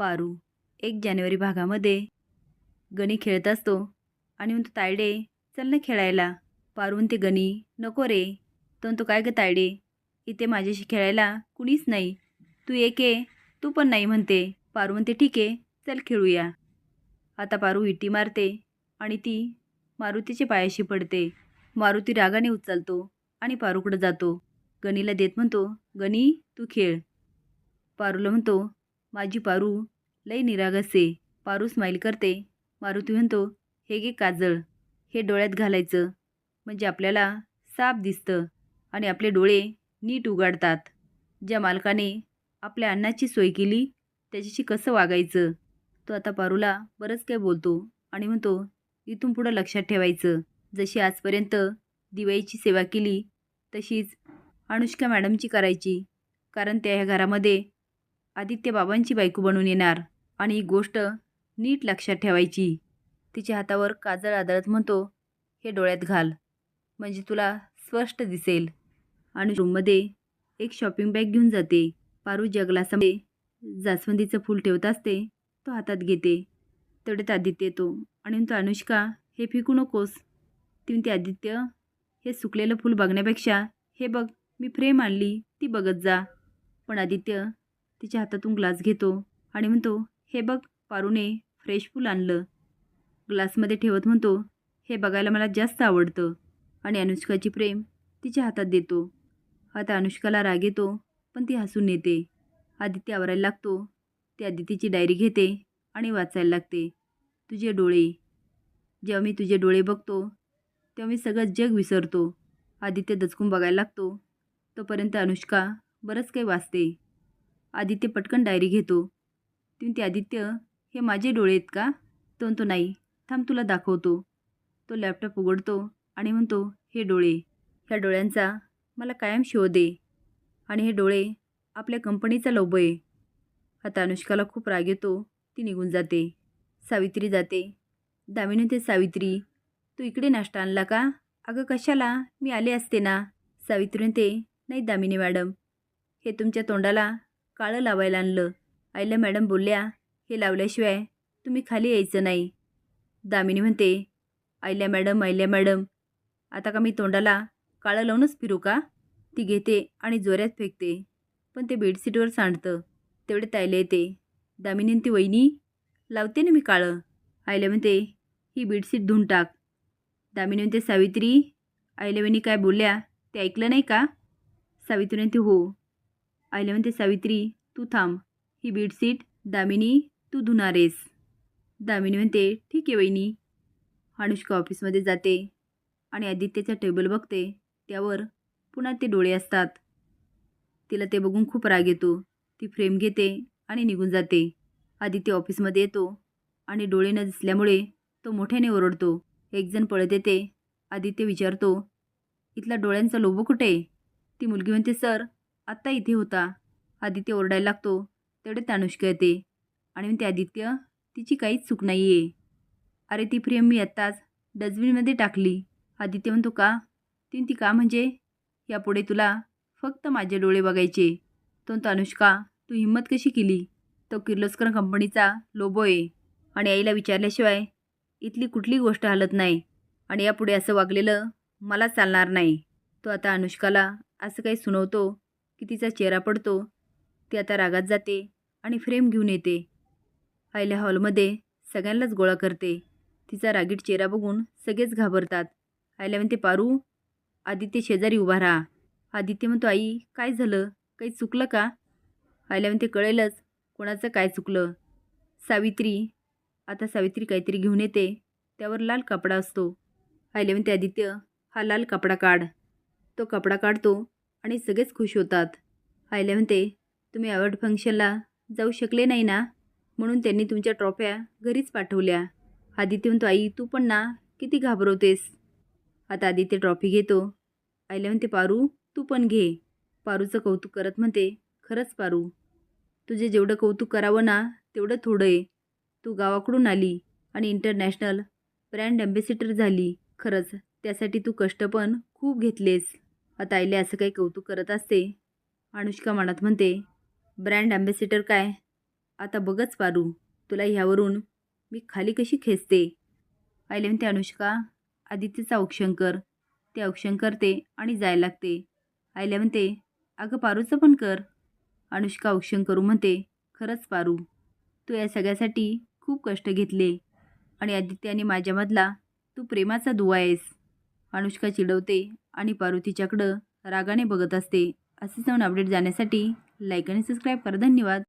पारू. एक जानेवारी भागामध्ये. गणी खेळत असतो. आणि म्हणतो तायडे चल ना खेळायला. पारू ते गणी नको रे. तो म्हणतो काय ग तायडे? इथे माझ्याशी खेळायला कुणीच नाही. तू एक आहे तू पण नाही म्हणते. पारू म्हणते ठीक आहे चल खेळूया. आता पारू इटी मारते आणि ती मारुतीच्या पायाशी पडते. मारुती रागाने उचलतो आणि पारूकडं जातो. गणीला देत म्हणतो गणी तू खेळ. पारूला म्हणतो माझी पारू लई निरागसे पारू स्माईल करते. मारुती म्हणतो हे गे काजळ. हे डोळ्यात घालायचं. म्हणजे आपल्याला साप दिसतं आणि आपले डोळे नीट उघडतात. ज्या मालकाने आपल्या अन्नाची सोय केली त्याच्याशी कसं वागायचं? तो आता पारूला बरंच काय बोलतो आणि म्हणतो इथून पुढं लक्षात ठेवायचं. जशी आजपर्यंत दिवाळीची सेवा केली तशीच अनुष्का मॅडमची करायची. कारण त्या ह्या घरामध्ये आदित्य बाबांची बायको बनून येणार आणि ही गोष्ट नीट लक्षात ठेवायची. तिच्या हातावर काजळ आदळत म्हणतो हे डोळ्यात घाल. म्हणजे तुला स्पष्ट दिसेल. आणि रूममध्ये एक शॉपिंग बॅग घेऊन जाते. पारू जगलासामध्ये जास्वंदीचं फूल ठेवत असते तो हातात घेते. तेवढ्यात आदित्य येतो आणि म्हणतो अनुष्का हे फिकू नकोस. ती म्हणते आदित्य हे सुकलेलं फूल बघण्यापेक्षा हे बघ मी फ्रेम आणली ती बघत जा. पण आदित्य तिच्या हातातून ग्लास घेतो आणि म्हणतो हे बघ पारूने फ्रेश फूल आणलं. ग्लासमध्ये ठेवत म्हणतो हे बघायला मला जास्त आवडतं. आणि अनुष्काची प्रेम तिच्या हातात देतो. आता अनुष्काला राग येतो पण ती हसून येते. आदित्य आवरायला लागतो. ती आदित्यची डायरी घेते आणि वाचायला लागते. तुझे डोळे. जेव्हा मी तुझे डोळे बघतो तेव्हा मी सगळं जग विसरतो. आदित्य दचकून बघायला लागतो. तोपर्यंत अनुष्का बरंच काही वाचते. आदित्य पटकन डायरी घेतो. ती ते आदित्य हे माझे डोळे आहेत का? तो म्हणतो नाही थांब तुला दाखवतो. तो लॅपटॉप उघडतो आणि म्हणतो हे डोळे ह्या डोळ्यांचा मला कायम शो दे आणि हे डोळे आपल्या कंपनीचा लोभ आहे. आता अनुष्काला खूप राग येतो ती निघून जाते. सावित्री जाते. दामिनी ते सावित्री तू इकडे नाश्ता आणला का? अगं कशाला? मी आले असते ना. सावित्रीने ते नाही दामिनी मॅडम हे तुमच्या तोंडाला काळं लावायला आणलं. आईला मॅडम बोलल्या हे लावल्याशिवाय तुम्ही खाली यायचं नाही. दामिनी म्हणते आईल्या मॅडम आईल्या मॅडम आता का मी तोंडाला काळं लावूनच फिरू का? ती घेते आणि जोऱ्यात फेकते पण ते बेडशीटवर सांडतं. तेवढे तायले येते. दामिनी ती वहिनी लावते ना मी काळं. आईला म्हणते ही बेडशीट धुवून टाक. दामिनी म्हणते सावित्री आईला वहिनी काय बोलल्या ते ऐकलं नाही का? सावित्री म्हणते हो. आईला म्हणते सावित्री तू थांब. ही बेडशीट दामिनी तू धुणारेस. दामिनी म्हणते ठीक आहे वहिनी. अनुष्का ऑफिसमध्ये जाते आणि आदित्यचा टेबल बघते. त्यावर पुन्हा ते डोळे असतात. तिला ते बघून खूप राग येतो. ती फ्रेम घेते आणि निघून जाते. आदित्य ऑफिसमध्ये येतो आणि डोळे न दिसल्यामुळे तो मोठ्याने ओरडतो. एकजण पळत येते. आदित्य विचारतो इथला डोळ्यांचा लोबो कुठे? आहे ती मुलगी म्हणते सर आत्ता इथे होता. आदित्य ओरडायला लागतो. तेवढे अनुष्का येते. आणि म्हणते आदित्य तिची काहीच चूक नाही आहे अरे ती फ्रेम मी आत्ताच डस्टबिनमध्ये टाकली. आदित्य म्हणतो का? ती ती का म्हणजे? यापुढे तुला फक्त माझे डोळे बघायचे. तो अनुष्का तू हिंमत कशी केली? तो किर्लोस्कर कंपनीचा लोबो आहे. आणि आईला विचारल्याशिवाय इथली कुठली गोष्ट हलत नाही. आणि यापुढे असं वागलेलं मला चालणार नाही. तो आता अनुष्काला असं काही सुनवतो की तिचा चेहरा पडतो. ती आता रागात जाते आणि फ्रेम घेऊन येते. पहिल्या हॉलमध्ये सगळ्यांनाच गोळा करते. तिचा रागीट चेहरा बघून सगळेच घाबरतात. आईला म्हणते पारू आदित्य शेजारी उभा राहा. आदित्य म्हणतो आई काय झालं? काही चुकलं का? आईला म्हणते कळेलच. कोणाचं काय चुकलं? सावित्री आता सावित्री काहीतरी घेऊन येते. त्यावर लाल कपडा असतो. आईला म्हणते आदित्य हा लाल कपडा काढ. तो कपडा काढतो. आणि सगळेच खुश होतात. आईला म्हणते तुम्ही अवॉर्ड फंक्शनला जाऊ शकले नाही ना? म्हणून त्यांनी तुमच्या ट्रॉफ्या घरीच पाठवल्या. आदित्य म्हणतो आई तू पण ना किती घाबरवतेस. आता आदित्य ट्रॉफी घेतो. आईला म्हणते पारू तू पण घे. पारूचं कौतुक करत म्हणते खरंच पारू तुझे जेवढं कौतुक करावं ना तेवढं थोडं आहे तू गावाकडून आली आणि इंटरनॅशनल ब्रँड ॲम्बेसिडर झाली खरंच त्यासाठी तू कष्ट पण खूप घेतलेस. आता आईले असं काही कौतुक करत असते. अनुष्का मनात म्हणते ब्रँड ॲम्बेसिडर काय? आता बघच पारू. तुला ह्यावरून मी खाली कशी खेचते? आईले म्हणते अनुष्का आदित्यचं औक्षण कर. ते औक्षण करते आणि जायला लागते. आईला म्हणते अगं पारूचं पण कर. अनुष्का औक्षण करू म्हणते खरंच पारू. तू या सगळ्यासाठी खूप कष्ट घेतले आणि आदित्य आणि माझ्यामधला तू प्रेमाचा दुवा आहेस. अनुष्का चिडवते आणि पारू तिच्याकडं रागाने बघत असते. असेच जाऊन अपडेट जाण्यासाठी लाईक आणि सबस्क्राईब करा. धन्यवाद.